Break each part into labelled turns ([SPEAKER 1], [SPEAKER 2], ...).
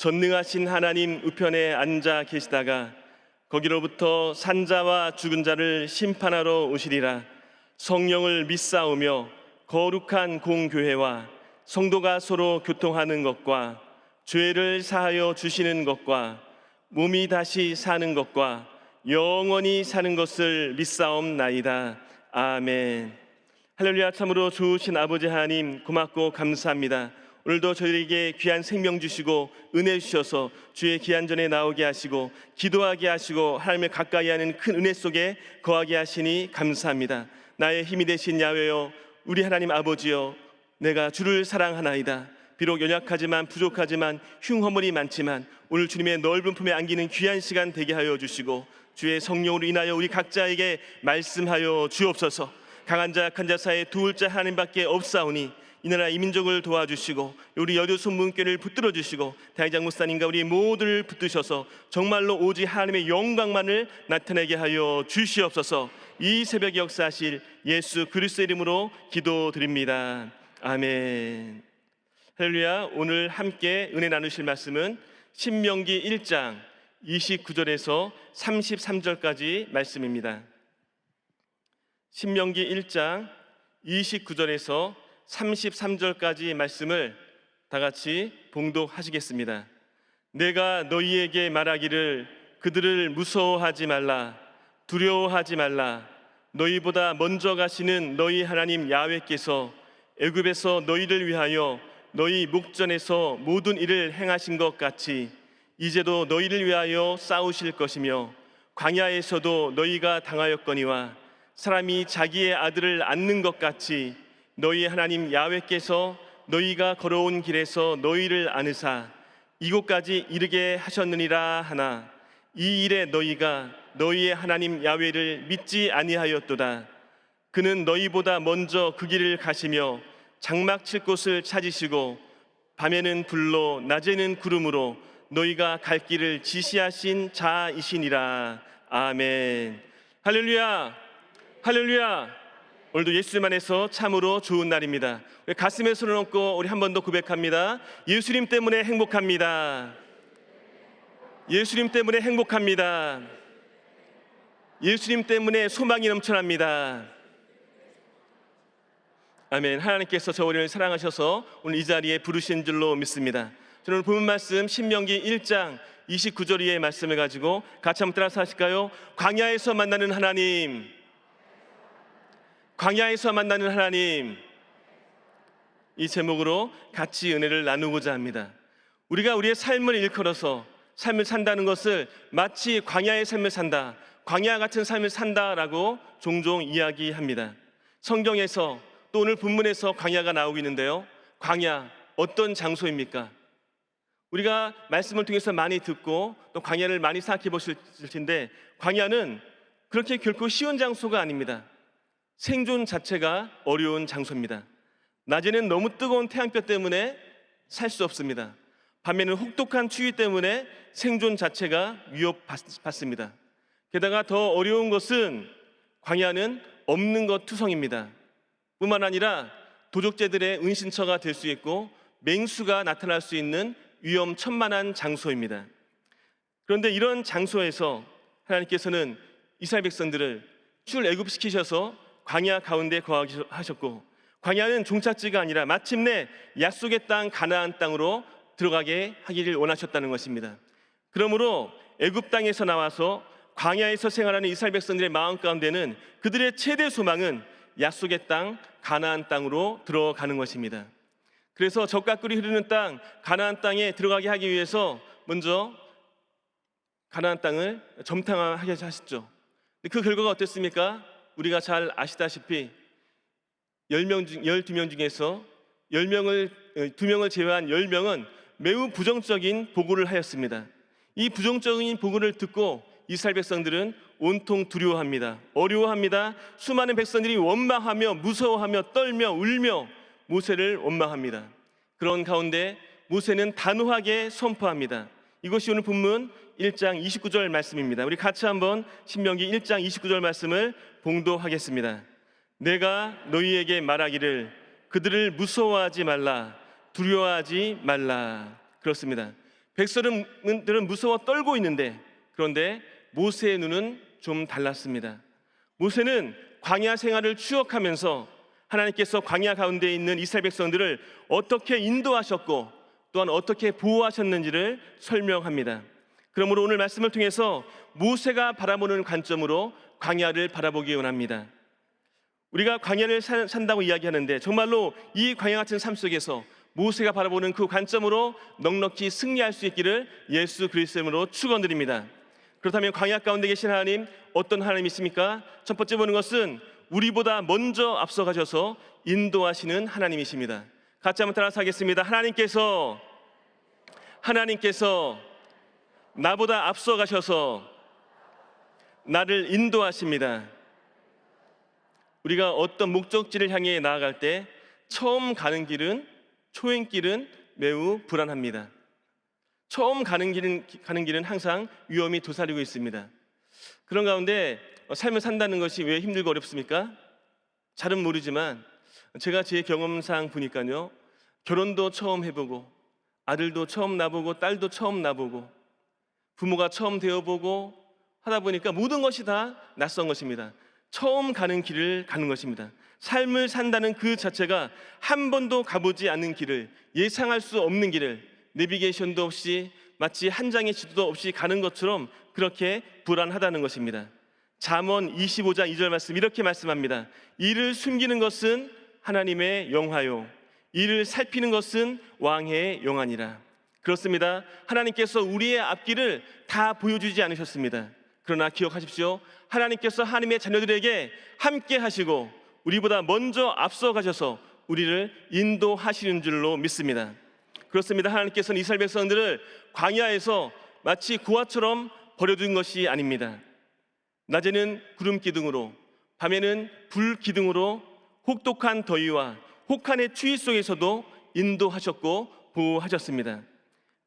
[SPEAKER 1] 전능하신 하나님 우편에 앉아 계시다가 거기로부터 산자와 죽은 자를 심판하러 오시리라. 성령을 믿사오며 거룩한 공교회와 성도가 서로 교통하는 것과 죄를 사하여 주시는 것과 몸이 다시 사는 것과 영원히 사는 것을 믿사옵나이다. 아멘. 할렐루야. 참으로 좋으신 아버지 하나님 고맙고 감사합니다. 오늘도 저희에게 귀한 생명 주시고 은혜 주셔서 주의 귀한 전에 나오게 하시고 기도하게 하시고 하나님을 가까이 하는 큰 은혜 속에 거하게 하시니 감사합니다. 나의 힘이 되신 야외여 우리 하나님 아버지여 내가 주를 사랑하나이다. 비록 연약하지만 부족하지만 흉허물이 많지만 오늘 주님의 넓은 품에 안기는 귀한 시간 되게 하여 주시고 주의 성령으로 인하여 우리 각자에게 말씀하여 주옵소서. 강한 자 약한 자 사이에 도울 자 하나님밖에 없사오니 이 나라 이 민족을 도와주시고 우리 여교수 문교를 붙들어 주시고 대장 목사님과 우리 모두를 붙드셔서 정말로 오직 하나님의 영광만을 나타내게 하여 주시옵소서. 이 새벽 역사하실 예수 그리스도 이름으로 기도드립니다. 아멘. 할렐루야. 오늘 함께 은혜 나누실 말씀은 신명기 1장 29절에서 33절까지 말씀입니다. 신명기 1장 29절에서 33절까지 말씀을 다 같이 봉독하시겠습니다. 내가 너희에게 말하기를 그들을 무서워하지 말라 두려워하지 말라 너희보다 먼저 가시는 너희 하나님 야훼께서 애굽에서 너희를 위하여 너희 목전에서 모든 일을 행하신 것 같이 이제도 너희를 위하여 싸우실 것이며 광야에서도 너희가 당하였거니와 사람이 자기의 아들을 안는 것 같이 너희 하나님 야훼께서 너희가 걸어온 길에서 너희를 안으사 이곳까지 이르게 하셨느니라 하나 이 일에 너희가 너희의 하나님 야훼를 믿지 아니하였도다. 그는 너희보다 먼저 그 길을 가시며 장막 칠 곳을 찾으시고 밤에는 불로 낮에는 구름으로 너희가 갈 길을 지시하신 자이시니라. 아멘. 할렐루야. 할렐루야 오늘도 예수님 안에서 참으로 좋은 날입니다. 우리 가슴에 손을 얹고 우리 한 번 더 고백합니다. 예수님 때문에 행복합니다. 예수님 때문에 행복합니다. 예수님 때문에 소망이 넘쳐납니다. 아멘. 하나님께서 저 우리를 사랑하셔서 오늘 이 자리에 부르신 줄로 믿습니다. 저는 본 말씀 신명기 1장 29절 의 말씀을 가지고 같이 한번 따라서 하실까요? 광야에서 만나는 하나님. 광야에서 만나는 하나님 이 제목으로 같이 은혜를 나누고자 합니다. 우리가 우리의 삶을 일컬어서 삶을 산다는 것을 마치 광야의 삶을 산다, 광야 같은 삶을 산다라고 종종 이야기합니다. 성경에서 또 오늘 본문에서 광야가 나오고 있는데요. 광야 어떤 장소입니까? 우리가 말씀을 통해서 많이 듣고 또 광야를 많이 생각해 보실 텐데 광야는 그렇게 결코 쉬운 장소가 아닙니다. 생존 자체가 어려운 장소입니다. 낮에는 너무 뜨거운 태양볕 때문에 살 수 없습니다. 밤에는 혹독한 추위 때문에 생존 자체가 위협받습니다. 게다가 더 어려운 것은 광야는 없는 것 투성입니다. 뿐만 아니라 도적제들의 은신처가 될 수 있고 맹수가 나타날 수 있는 위험천만한 장소입니다. 그런데 이런 장소에서 하나님께서는 이스라엘 백성들을 출애굽시키셔서 광야 가운데 거하셨고 광야는 종착지가 아니라 마침내 약속의 땅 가나안 땅으로 들어가게 하기를 원하셨다는 것입니다. 그러므로 애굽 땅에서 나와서 광야에서 생활하는 이스라엘 백성들의 마음 가운데는 그들의 최대 소망은 약속의 땅 가나안 땅으로 들어가는 것입니다. 그래서 적과 꿀이 흐르는 땅 가나안 땅에 들어가게 하기 위해서 먼저 가나안 땅을 점탕하게 하셨죠. 그 결과가 어땠습니까? 우리가 잘 아시다시피 10명 중 12명 중에서 10명을 2명을 제외한 10명은 매우 부정적인 보고를 하였습니다. 이 부정적인 보고를 듣고 이스라엘 백성들은 온통 두려워합니다. 어려워합니다. 수많은 백성들이 원망하며 무서워하며 떨며 울며 모세를 원망합니다. 그런 가운데 모세는 단호하게 선포합니다. 이것이 오늘 본문 1장 29절 말씀입니다. 우리 같이 한번 신명기 1장 29절 말씀을 봉도하겠습니다. 내가 너희에게 말하기를 그들을 무서워하지 말라 두려워하지 말라 그렇습니다. 백성들은 무서워 떨고 있는데 그런데 모세의 눈은 좀 달랐습니다. 모세는 광야 생활을 추억하면서 하나님께서 광야 가운데 있는 이스라엘 백성들을 어떻게 인도하셨고 또한 어떻게 보호하셨는지를 설명합니다. 그러므로 오늘 말씀을 통해서 모세가 바라보는 관점으로 광야를 바라보기 원합니다. 우리가 광야를 산- 산다고 이야기하는데 정말로 이 광야 같은 삶 속에서 모세가 바라보는 그 관점으로 넉넉히 승리할 수 있기를 예수 그리스도로 축원드립니다. 그렇다면 광야 가운데 계신 하나님 어떤 하나님이십니까? 첫 번째 보는 것은 우리보다 먼저 앞서가셔서 인도하시는 하나님이십니다. 같이 한번 따라서 하겠습니다. 하나님께서 하나님께서 나보다 앞서 가셔서 나를 인도하십니다. 우리가 어떤 목적지를 향해 나아갈 때 처음 가는 길은 초행길은 매우 불안합니다. 처음 가는 길은 가는 길은 항상 위험이 도사리고 있습니다. 그런 가운데 삶을 산다는 것이 왜 힘들고 어렵습니까? 잘은 모르지만 제가 제 경험상 보니까요. 결혼도 처음 해보고 아들도 처음 나보고 딸도 처음 나보고 부모가 처음 되어보고 하다 보니까 모든 것이 다 낯선 것입니다. 처음 가는 길을 가는 것입니다. 삶을 산다는 그 자체가 한 번도 가보지 않은 길을 예상할 수 없는 길을 내비게이션도 없이 마치 한 장의 지도도 없이 가는 것처럼 그렇게 불안하다는 것입니다. 잠언 25장 2절 말씀 이렇게 말씀합니다. 이를 숨기는 것은 하나님의 영화요. 이를 살피는 것은 왕의 영안이라. 그렇습니다. 하나님께서 우리의 앞길을 다 보여주지 않으셨습니다. 그러나 기억하십시오. 하나님께서 하나님의 자녀들에게 함께 하시고 우리보다 먼저 앞서 가셔서 우리를 인도하시는 줄로 믿습니다. 그렇습니다. 하나님께서는 이스라엘 백성들을 광야에서 마치 구화처럼 버려둔 것이 아닙니다. 낮에는 구름 기둥으로, 밤에는 불 기둥으로 혹독한 더위와 혹한의 추위 속에서도 인도하셨고 보호하셨습니다.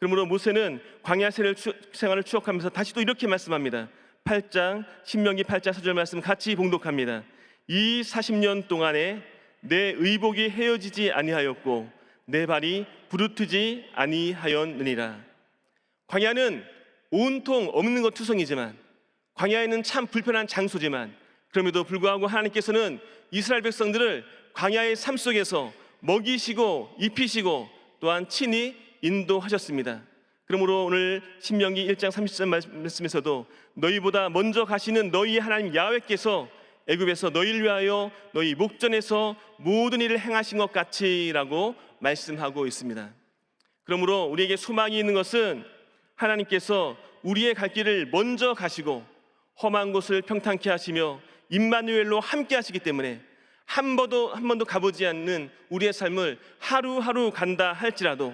[SPEAKER 1] 그러므로 모세는 광야 생활을 추억하면서 다시 또 이렇게 말씀합니다. 8장 신명기 8장 4절 말씀 같이 봉독합니다. 이 40년 동안에 내 의복이 헤어지지 아니하였고 내 발이 부르트지 아니하였느니라. 광야는 온통 없는 것 투성이지만 광야에는 참 불편한 장소지만 그럼에도 불구하고 하나님께서는 이스라엘 백성들을 광야의 삶 속에서 먹이시고 입히시고 또한 친히 인도하셨습니다. 그러므로 오늘 신명기 1장 30절 말씀에서도 너희보다 먼저 가시는 너희 하나님 야훼께서 애굽에서 너희를 위하여 너희 목전에서 모든 일을 행하신 것 같이라고 말씀하고 있습니다. 그러므로 우리에게 소망이 있는 것은 하나님께서 우리의 갈 길을 먼저 가시고 험한 곳을 평탄케 하시며 임마누엘로 함께 하시기 때문에 한 번도 한 번도 가보지 않는 우리의 삶을 하루하루 간다 할지라도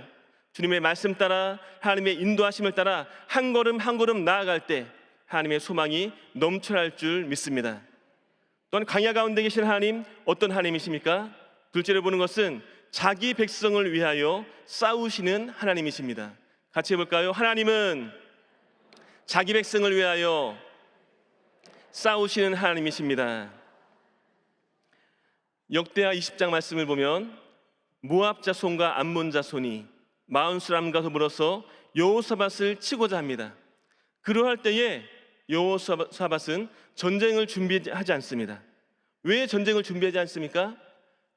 [SPEAKER 1] 주님의 말씀 따라 하나님의 인도하심을 따라 한 걸음 한 걸음 나아갈 때 하나님의 소망이 넘쳐날 줄 믿습니다. 또한 광야 가운데 계신 하나님 어떤 하나님이십니까? 둘째로 보는 것은 자기 백성을 위하여 싸우시는 하나님이십니다. 같이 해볼까요? 하나님은 자기 백성을 위하여 싸우시는 하나님이십니다. 역대하 20장 말씀을 보면 모압 자손과 암몬 자손이 마흔 사람과 더불어서 여호사밧을 치고자 합니다. 그러할 때에 여호사밧은 전쟁을 준비하지 않습니다. 왜 전쟁을 준비하지 않습니까?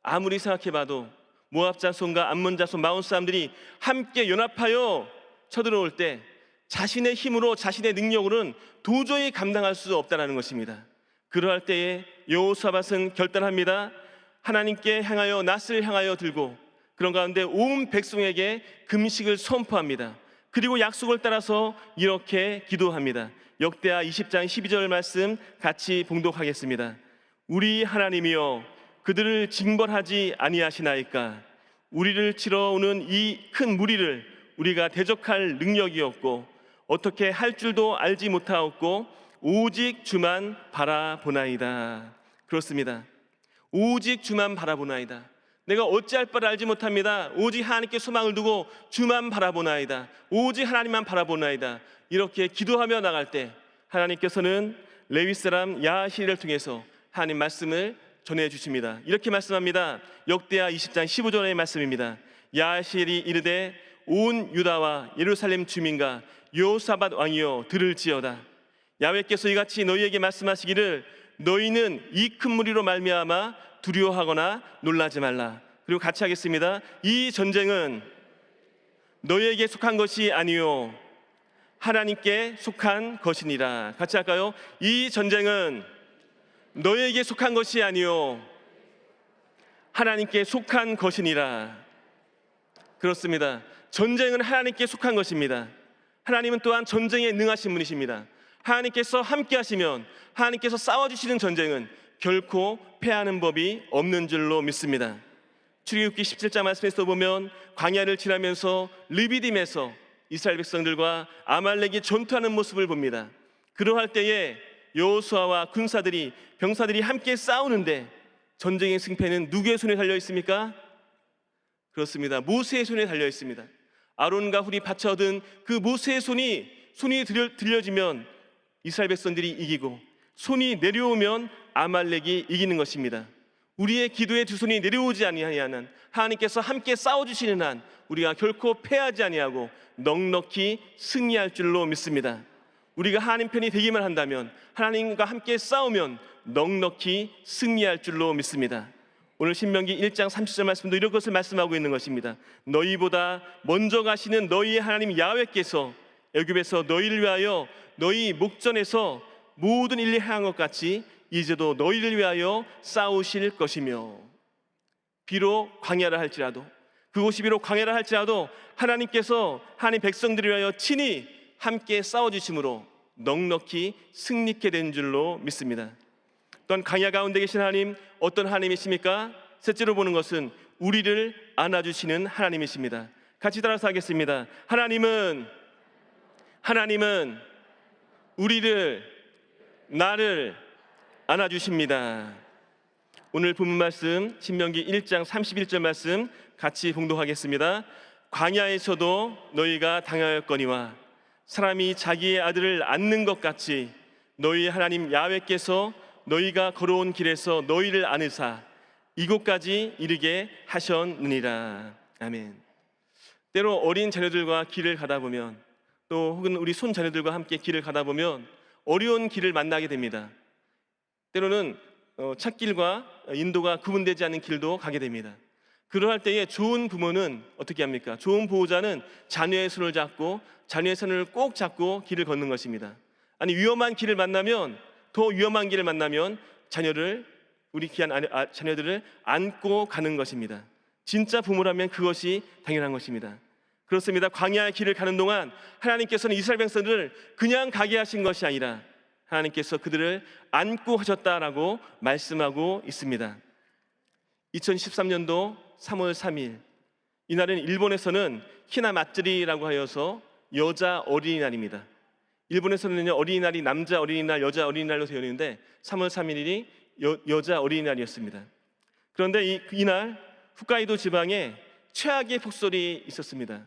[SPEAKER 1] 아무리 생각해봐도 모압 자손과 암몬 자손 마흔 사람들이 함께 연합하여 쳐들어올 때 자신의 힘으로 자신의 능력으로는 도저히 감당할 수 없다라는 것입니다. 그러할 때에 여호사밧은 결단합니다. 하나님께 향하여 낫을 향하여 들고 그런 가운데 온 백성에게 금식을 선포합니다. 그리고 약속을 따라서 이렇게 기도합니다. 역대하 20장 12절 말씀 같이 봉독하겠습니다. 우리 하나님이여 그들을 징벌하지 아니하시나이까 우리를 치러 오는 이 큰 무리를 우리가 대적할 능력이었고 어떻게 할 줄도 알지 못하였고 오직 주만 바라보나이다. 그렇습니다. 오직 주만 바라보나이다. 내가 어찌할 바를 알지 못합니다. 오직 하나님께 소망을 두고 주만 바라보나이다. 오직 하나님만 바라보나이다. 이렇게 기도하며 나갈 때 하나님께서는 레위 사람 야시를 통해서 하나님 말씀을 전해 주십니다. 이렇게 말씀합니다. 역대하 20장 15절의 말씀입니다. 야시엘이 이르되 온 유다와 예루살렘 주민과 요사밧 왕이여 들을지어다. 야훼께서 이같이 너희에게 말씀하시기를 너희는 이 큰 무리로 말미암아 두려워하거나 놀라지 말라. 그리고 같이 하겠습니다. 이 전쟁은 너희에게 속한 것이 아니요 하나님께 속한 것이니라. 같이 할까요? 이 전쟁은 너희에게 속한 것이 아니요 하나님께 속한 것이니라. 그렇습니다. 전쟁은 하나님께 속한 것입니다. 하나님은 또한 전쟁에 능하신 분이십니다. 하나님께서 함께 하시면 하나님께서 싸워 주시는 전쟁은 결코 패하는 법이 없는 줄로 믿습니다. 출애굽기 17장 말씀에서 보면 광야를 지나면서 르비딤에서 이스라엘 백성들과 아말렉이 전투하는 모습을 봅니다. 그러할 때에 여호수아와 군사들이 병사들이 함께 싸우는데 전쟁의 승패는 누구의 손에 달려 있습니까? 그렇습니다. 모세의 손에 달려 있습니다. 아론과 훌이 얻은 그 모세의 손이 손이 들려, 들려지면 이스라엘 백성들이 이기고 손이 내려오면 아말렉이 이기는 것입니다. 우리의 기도의 두 손이 내려오지 아니하는 하나님께서 함께 싸워 주시는 한 우리가 결코 패하지 아니하고 넉넉히 승리할 줄로 믿습니다. 우리가 하나님 편이 되기만 한다면 하나님과 함께 싸우면 넉넉히 승리할 줄로 믿습니다. 오늘 신명기 1장 30절 말씀도 이런 것을 말씀하고 있는 것입니다. 너희보다 먼저 가시는 너희의 하나님 야훼께서 애굽에서 너희를 위하여 너희 목전에서 모든 일을 행한 것 같이 이제도 너희를 위하여 싸우실 것이며 비록 광야를 할지라도 그곳이 비록 광야를 할지라도 하나님께서 하나님 백성들을 위하여 친히 함께 싸워 주심으로 넉넉히 승리케 된 줄로 믿습니다. 또한 광야 가운데 계신 하나님 어떤 하나님이십니까? 셋째로 보는 것은 우리를 안아주시는 하나님이십니다. 같이 따라서 하겠습니다. 하나님은 하나님은 우리를 나를 안아주십니다. 오늘 본문 말씀 신명기 1장 31절 말씀 같이 봉독하겠습니다. 광야에서도 너희가 당하였거니와 사람이 자기의 아들을 안는 것 같이 너희 하나님 야훼께서 너희가 걸어온 길에서 너희를 안으사 이곳까지 이르게 하셨느니라. 아멘. 때로 어린 자녀들과 길을 가다 보면 또 혹은 우리 손 자녀들과 함께 길을 가다 보면 어려운 길을 만나게 됩니다. 때로는 어, 찾길과 인도가 구분되지 않는 길도 가게 됩니다. 그러할 때에 좋은 부모는 어떻게 합니까? 좋은 보호자는 자녀의 손을 잡고 자녀의 손을 꼭 잡고 길을 걷는 것입니다. 아니 위험한 길을 만나면 더 위험한 길을 만나면 자녀를 우리 귀한 아- 아- 자녀들을 안고 가는 것입니다. 진짜 부모라면 그것이 당연한 것입니다. 그렇습니다. 광야의 길을 가는 동안 하나님께서는 이스라엘 백성들을 그냥 가게 하신 것이 아니라 하나님께서 그들을 안고 하셨다라고 말씀하고 있습니다. 2013년도 3월 3일 이날은 일본에서는 히나 마츠리라고 하여서 여자 어린이날입니다. 일본에서는요 어린이날이 남자 어린이날, 여자 어린이날로 되어 있는데 3월 3일이 여, 여자 어린이날이었습니다. 그런데 이, 이날 홋카이도 지방에 최악의 폭설이 있었습니다.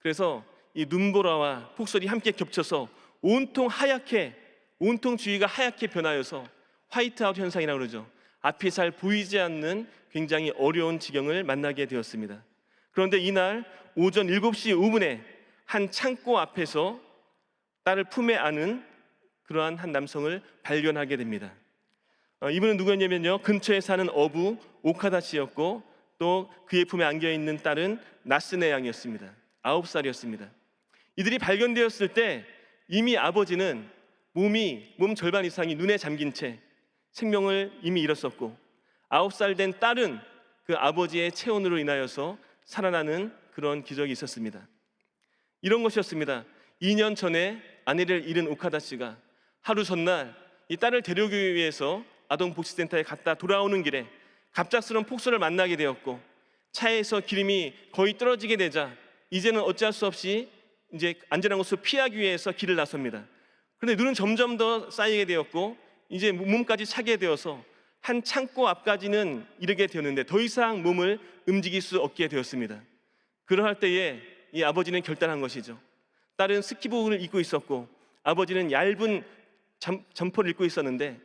[SPEAKER 1] 그래서 이 눈보라와 폭설이 함께 겹쳐서 온통 하얗게 온통 주위가 하얗게 변하여서 화이트아웃 현상이라고 그러죠. 앞이 잘 보이지 않는 굉장히 어려운 지경을 만나게 되었습니다. 그런데 이날 오전 7시 5분에 한 창고 앞에서 딸을 품에 안은 그러한 한 남성을 발견하게 됩니다. 어, 이분은 누구였냐면요. 근처에 사는 어부 오카다 씨였고 또 그의 품에 안겨 있는 딸은 나스네 양이었습니다. 아홉 살이었습니다. 이들이 발견되었을 때 이미 아버지는 몸이 몸 절반 이상이 눈에 잠긴 채 생명을 이미 잃었었고 아홉 살 된 딸은 그 아버지의 체온으로 인하여서 살아나는 그런 기적이 있었습니다. 이런 것이었습니다. 2년 전에 아내를 잃은 오카다 씨가 하루 전날 이 딸을 데려오기 위해서 아동복지센터에 갔다 돌아오는 길에 갑작스러운 폭설을 만나게 되었고 차에서 기름이 거의 떨어지게 되자 이제는 어찌할 수 없이 이제 안전한 곳을 피하기 위해서 길을 나섭니다. 그런데 눈은 점점 더 쌓이게 되었고 이제 몸까지 차게 되어서 한 창고 앞까지는 이르게 되었는데 더 이상 몸을 움직일 수 없게 되었습니다. 그러할 때에 이 아버지는 결단한 것이죠. 딸은 스키복을 입고 있었고 아버지는 얇은 잠, 점퍼를 입고 있었는데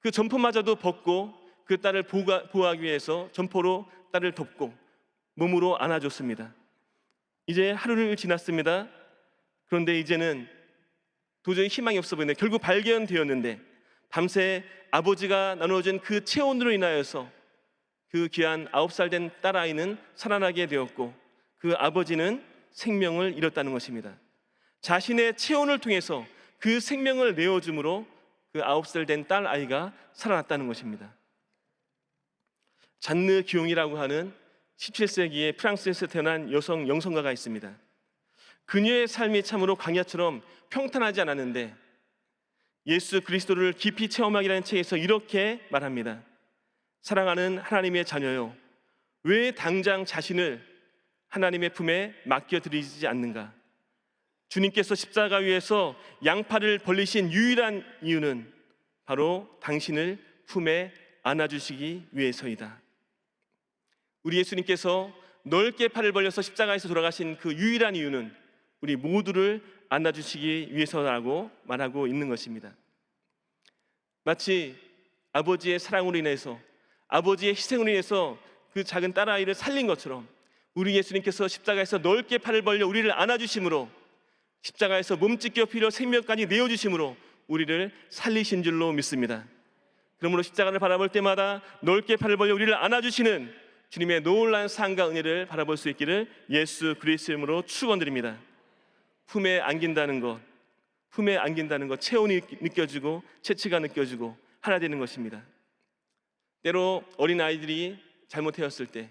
[SPEAKER 1] 그 점퍼마저도 벗고 그 딸을 보호하, 보호하기 위해서 점퍼로 딸을 덮고 몸으로 안아줬습니다. 이제 하루를 지났습니다. 그런데 이제는 도저히 희망이 없어 보이는데 결국 발견되었는데 밤새 아버지가 나눠준 그 체온으로 인하여서 그 귀한 아홉 살 된 딸아이는 살아나게 되었고 그 아버지는 생명을 잃었다는 것입니다. 자신의 체온을 통해서 그 생명을 내어줌으로 그 아홉 살 된 딸아이가 살아났다는 것입니다. 잔느 기용이라고 하는 17세기에 프랑스에서 태어난 여성 영성가가 있습니다. 그녀의 삶이 참으로 광야처럼 평탄하지 않았는데 예수 그리스도를 깊이 체험하기라는 책에서 이렇게 말합니다. 사랑하는 하나님의 자녀요. 왜 당장 자신을 하나님의 품에 맡겨드리지 않는가? 주님께서 십자가 위에서 양팔을 벌리신 유일한 이유는 바로 당신을 품에 안아주시기 위해서이다. 우리 예수님께서 넓게 팔을 벌려서 십자가에서 돌아가신 그 유일한 이유는 우리 모두를 안아주시기 위해서라고 말하고 있는 것입니다. 마치 아버지의 사랑으로 인해서 아버지의 희생으로 인해서 그 작은 딸아이를 살린 것처럼 우리 예수님께서 십자가에서 넓게 팔을 벌려 우리를 안아주심으로 십자가에서 몸짓겨 피려 생명까지 내어주심으로 우리를 살리신 줄로 믿습니다. 그러므로 십자가를 바라볼 때마다 넓게 팔을 벌려 우리를 안아주시는 주님의 놀란 상과 은혜를 바라볼 수 있기를 예수 그리스도 이름으로 축원드립니다. 품에 안긴다는 것, 품에 안긴다는 것, 체온이 느껴지고 채취가 느껴지고 하나 되는 것입니다. 때로 어린 아이들이 잘못되었을 때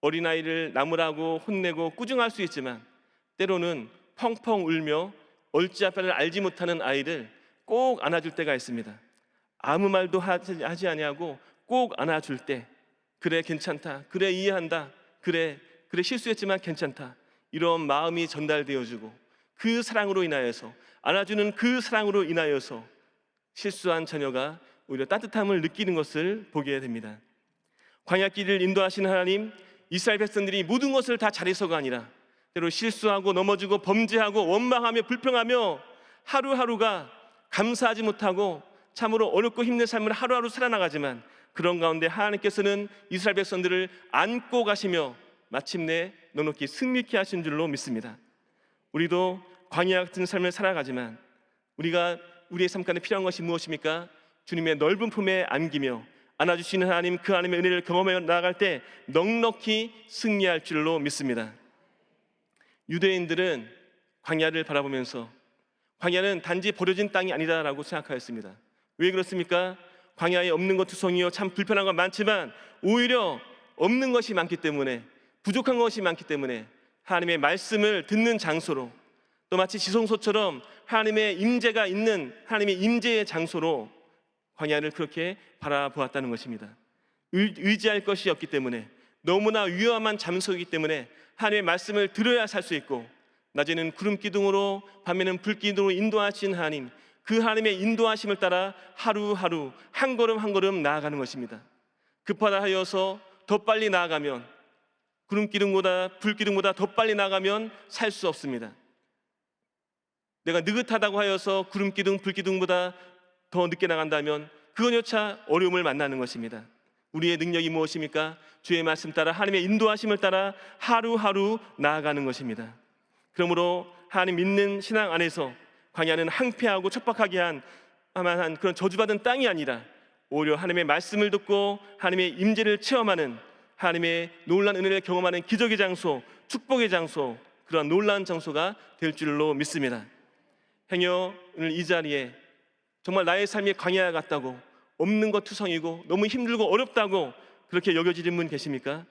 [SPEAKER 1] 어린 아이를 나무라고 혼내고 꾸중할 수 있지만 때로는 펑펑 울며 얼지 앞을 알지 못하는 아이를 꼭 안아줄 때가 있습니다. 아무 말도 하지, 아니하고 꼭 안아줄 때 그래 괜찮다 그래 이해한다 그래 그래 실수했지만 괜찮다 이런 마음이 전달되어주고 그 사랑으로 인하여서 안아주는 그 사랑으로 인하여서 실수한 자녀가 오히려 따뜻함을 느끼는 것을 보게 됩니다. 광야길을 인도하시는 하나님, 이스라엘 백성들이 모든 것을 다 잘해서가 아니라 때로 실수하고 넘어지고 범죄하고 원망하며 불평하며 하루하루가 감사하지 못하고 참으로 어렵고 힘든 삶을 하루하루 살아나가지만 그런 가운데 하나님께서는 이스라엘 백성들을 안고 가시며 마침내 넉넉히 승리케 하신 줄로 믿습니다. 우리도 광야 같은 삶을 살아가지만 우리가 우리의 삶 가운데 필요한 것이 무엇입니까? 주님의 넓은 품에 안기며 안아주시는 하나님 그 하나님의 은혜를 경험해 나아갈 때 넉넉히 승리할 줄로 믿습니다. 유대인들은 광야를 바라보면서 광야는 단지 버려진 땅이 아니다라고 생각하였습니다. 왜 그렇습니까? 광야에 없는 것 투성이요 참 불편한 건 많지만 오히려 없는 것이 많기 때문에 부족한 것이 많기 때문에 하나님의 말씀을 듣는 장소로 또 마치 지성소처럼 하나님의 임재가 있는 하나님의 임재의 장소로 광야를 그렇게 바라보았다는 것입니다. 의지할 것이 없기 때문에 너무나 위험한 장소이기 때문에 하나님의 말씀을 들어야 살 수 있고 낮에는 구름 기둥으로 밤에는 불 기둥으로 인도하신 하나님 그 하나님의 인도하심을 따라 하루하루 한 걸음 한 걸음 나아가는 것입니다. 급하다 하여서 더 빨리 나아가면 구름 기둥보다 불 기둥보다 더 빨리 나가면 살 수 없습니다. 내가 느긋하다고 하여서 구름 기둥 불 기둥보다 더 늦게 나간다면 그건 여차 어려움을 만나는 것입니다. 우리의 능력이 무엇입니까? 주의 말씀 따라 하나님의 인도하심을 따라 하루하루 나아가는 것입니다. 그러므로 하나님 믿는 신앙 안에서 광야는 항폐하고 척박하게 한 그런 저주받은 땅이 아니라 오히려 하나님의 말씀을 듣고 하나님의 임재를 체험하는 하나님의 놀란 은혜를 경험하는 기적의 장소, 축복의 장소, 그러한 놀라운 장소가 될 줄로 믿습니다. 행여 오늘 이 자리에 정말 나의 삶이 광야 같다고 없는 것 투성이고 너무 힘들고 어렵다고 그렇게 여겨지는 분 계십니까?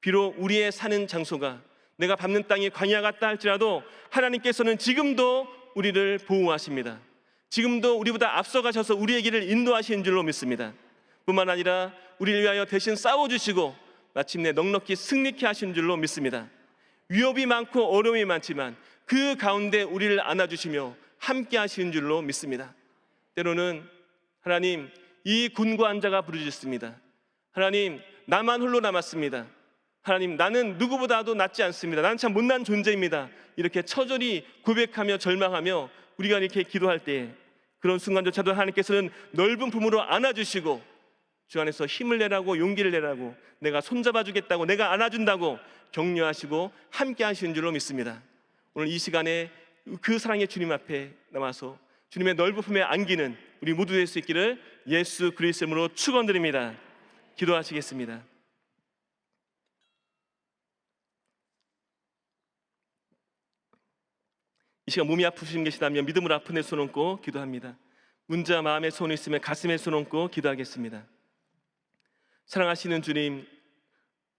[SPEAKER 1] 비록 우리의 사는 장소가 내가 밟는 땅이 광야 같다 할지라도 하나님께서는 지금도 우리를 보호하십니다. 지금도 우리보다 앞서가셔서 우리의 길을 인도하시는 줄로 믿습니다. 뿐만 아니라 우리를 위하여 대신 싸워주시고 마침내 넉넉히 승리케 하신 줄로 믿습니다. 위협이 많고 어려움이 많지만 그 가운데 우리를 안아주시며 함께 하시는 줄로 믿습니다. 때로는 하나님 이 군과 한자가 부르짖습니다. 하나님 나만 홀로 남았습니다. 하나님 나는 누구보다도 낫지 않습니다. 나는 참 못난 존재입니다. 이렇게 처절히 고백하며 절망하며 우리가 이렇게 기도할 때 그런 순간조차도 하나님께서는 넓은 품으로 안아주시고 주 안에서 힘을 내라고 용기를 내라고 내가 손잡아 주겠다고 내가 안아준다고 격려하시고 함께 하시는 줄로 믿습니다. 오늘 이 시간에 그 사랑의 주님 앞에 남아서 주님의 넓은 품에 안기는 우리 모두 될 수 있기를 예수 그리스도 이름으로 축원드립니다. 기도하시겠습니다. 이 시간 몸이 아프신 계시다면 믿음으로 아픈 내손 얹고 기도합니다. 문자 마음에 손 있으면 가슴에 손 얹고 기도하겠습니다. 사랑하시는 주님,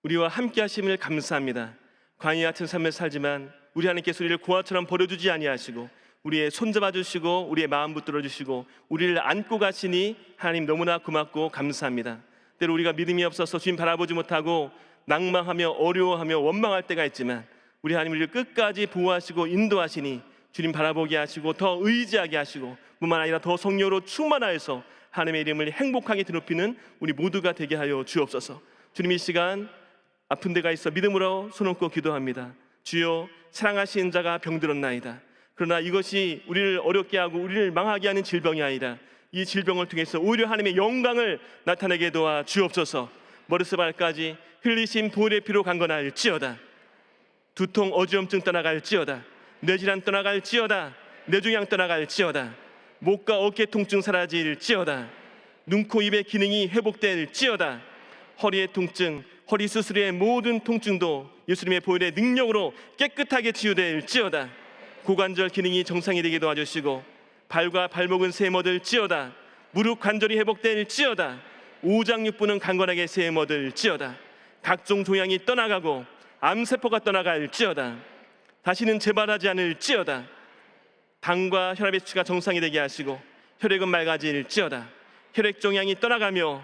[SPEAKER 1] 우리와 함께 하심을 감사합니다. 광야 같은 삶을 살지만 우리 하나님께서 우리를 고아처럼 버려두지 아니하시고 우리의 손잡아 주시고 우리의 마음 붙들어 주시고 우리를 안고 가시니 하나님 너무나 고맙고 감사합니다. 때로 우리가 믿음이 없어서 주님 바라보지 못하고 낭망하며 어려워하며 원망할 때가 있지만 우리 하나님 우리를 끝까지 보호하시고 인도하시니 주님 바라보게 하시고 더 의지하게 하시고 뿐만 아니라 더 성령으로 충만하여서 하나님의 이름을 행복하게 드높이는 우리 모두가 되게 하여 주옵소서. 주님 이 시간 아픈 데가 있어 믿음으로 손 얹고 기도합니다. 주여 사랑하시는 자가 병들었나이다. 그러나 이것이 우리를 어렵게 하고 우리를 망하게 하는 질병이 아니라 이 질병을 통해서 오히려 하나님의 영광을 나타내게 도와 주옵소서. 머리서 발까지 흘리신 보혈의 피로 강건할지어다. 두통 어지럼증 떠나갈지어다. 뇌질환 떠나갈지어다. 뇌종양 떠나갈지어다. 목과 어깨 통증 사라질지어다. 눈, 코, 입의 기능이 회복될지어다. 허리의 통증, 허리 수술의 모든 통증도 예수님의 보혈의 능력으로 깨끗하게 치유될지어다. 고관절 기능이 정상이 되게 도와주시고 발과 발목은 세모들지어다. 무릎 관절이 회복될지어다. 오장육부는 강건하게 세모들지어다. 각종 종양이 떠나가고 암세포가 떠나갈지어다. 다시는 재발하지 않을지어다. 당과 혈압의 수치가 정상이 되게 하시고 혈액은 맑아질지어다. 혈액 종양이 떠나가며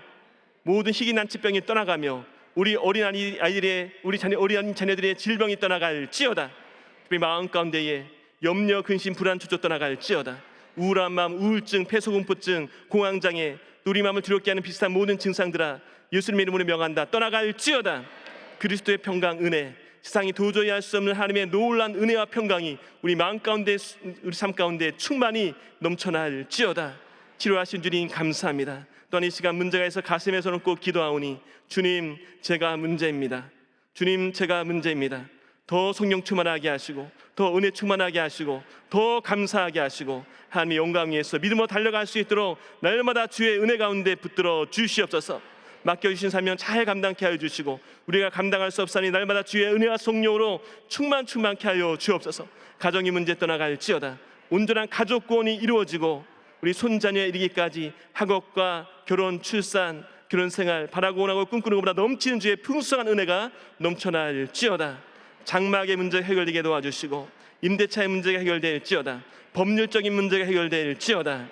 [SPEAKER 1] 모든 희귀 난치병이 떠나가며 우리 어린 아이- 아이들의 우리 자녀 어린 자녀들의 질병이 떠나갈지어다. 우리 마음 가운데에 염려, 근심, 불안, 주저 떠나갈지어다. 우울한 마음, 우울증, 폐소공포증, 공황장애, 우리 마음을 두렵게 하는 비슷한 모든 증상들아 예수님의 이름으로 명한다. 떠나갈지어다. 그리스도의 평강, 은혜, 세상이 도저히 할 수 없는 하나님의 놀란 은혜와 평강이 우리 마음 가운데, 우리 삶 가운데 충만히 넘쳐날지어다. 치료하신 주님 감사합니다. 또한 이 시간 문제가 있어 가슴에 꼭 기도하오니 주님 제가 문제입니다. 주님 제가 문제입니다. 더 성령 충만하게 하시고 더 은혜 충만하게 하시고 더 감사하게 하시고 하나님의 영광 위에서 믿음으로 달려갈 수 있도록 날마다 주의 은혜 가운데 붙들어 주시옵소서. 맡겨주신 사명 잘 감당케 하여 주시고 우리가 감당할 수 없사니 날마다 주의 은혜와 성령으로 충만 충만케 하여 주옵소서. 가정의 문제 떠나갈지어다. 온전한 가족 구원이 이루어지고 우리 손자녀에 이르기까지 학업과 결혼, 출산, 결혼 생활 바라고 원하고 꿈꾸는 것보다 넘치는 주의 풍성한 은혜가 넘쳐날지어다. 장막의 문제 해결되게 도와주시고 임대차의 문제가 해결될지어다. 법률적인 문제가 해결될지어다.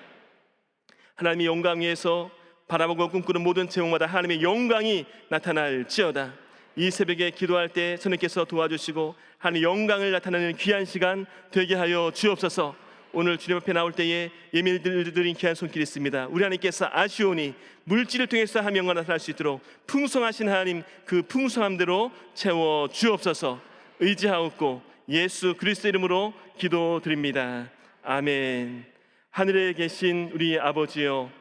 [SPEAKER 1] 하나님의 영광 위에서 바라보고 꿈꾸는 모든 제목마다 하나님의 영광이 나타날지어다. 이 새벽에 기도할 때 선생님께서 도와주시고 하나님의 영광을 나타내는 귀한 시간 되게 하여 주옵소서. 오늘 주님 앞에 나올 때에 예밀들 드린 귀한 손길이 있습니다. 우리 하나님께서 아시오니 물질을 통해서 하명과 나타날 수 있도록 풍성하신 하나님 그 풍성함대로 채워 주옵소서. 의지하옵고 예수 그리스도 이름으로 기도드립니다. 아멘. 하늘에 계신 우리 아버지여